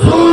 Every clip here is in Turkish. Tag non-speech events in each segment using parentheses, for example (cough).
Ooh. (gasps) (gasps)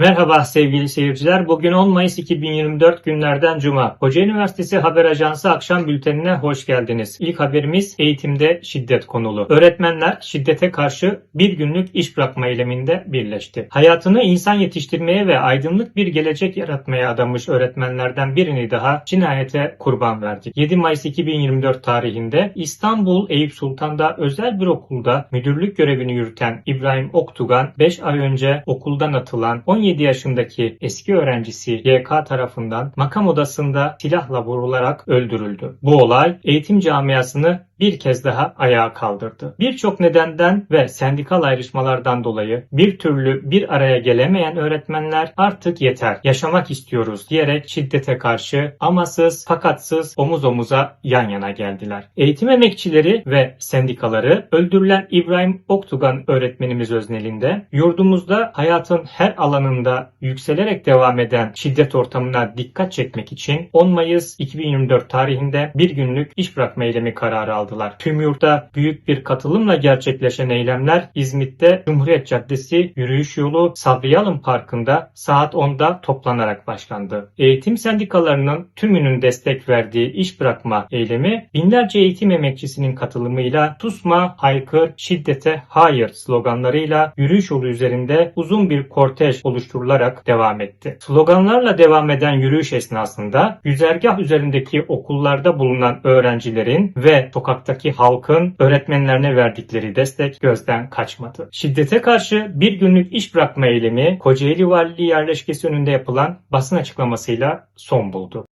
Merhaba sevgili seyirciler. Bugün 10 Mayıs 2024 günlerden Cuma. Kocaeli Üniversitesi Haber Ajansı akşam bültenine hoş geldiniz. İlk haberimiz eğitimde şiddet konulu. Öğretmenler şiddete karşı bir günlük iş bırakma eyleminde birleşti. Hayatını insan yetiştirmeye ve aydınlık bir gelecek yaratmaya adamış öğretmenlerden birini daha cinayete kurban verdik. 7 Mayıs 2024 tarihinde İstanbul Eyüp Sultan'da özel bir okulda müdürlük görevini yürüten İbrahim Oktugan 5 ay önce okuldan atılan 17 yaşındaki eski öğrencisi YK tarafından makam odasında silahla vurularak öldürüldü. Bu olay eğitim camiasını bir kez daha ayağa kaldırdı. Birçok nedenden ve sendikal ayrışmalardan dolayı bir türlü bir araya gelemeyen öğretmenler artık yeter, yaşamak istiyoruz diyerek şiddete karşı amasız fakatsız omuz omuza yan yana geldiler. Eğitim emekçileri ve sendikaları öldürülen İbrahim Oktugan öğretmenimiz öznelinde yurdumuzda hayatın her alanında yükselerek devam eden şiddet ortamına dikkat çekmek için 10 Mayıs 2024 tarihinde bir günlük iş bırakma eylemi kararı aldılar. Tüm yurtta büyük bir katılımla gerçekleşen eylemler İzmit'te Cumhuriyet Caddesi yürüyüş yolu Savriyalın Parkı'nda saat 10'da toplanarak başlandı. Eğitim sendikalarının tümünün destek verdiği iş bırakma eylemi binlerce eğitim emekçisinin katılımıyla susma, haykır, şiddete hayır sloganlarıyla yürüyüş yolu üzerinde uzun bir kortej oluşturularak devam etti. Sloganlarla devam eden yürüyüş esnasında güzergah üzerindeki okullarda bulunan öğrencilerin ve sokaktaki halkın öğretmenlerine verdikleri destek gözden kaçmadı. Şiddete karşı bir günlük iş bırakma eylemi Kocaeli Valiliği yerleşkesi önünde yapılan basın açıklamasıyla son buldu.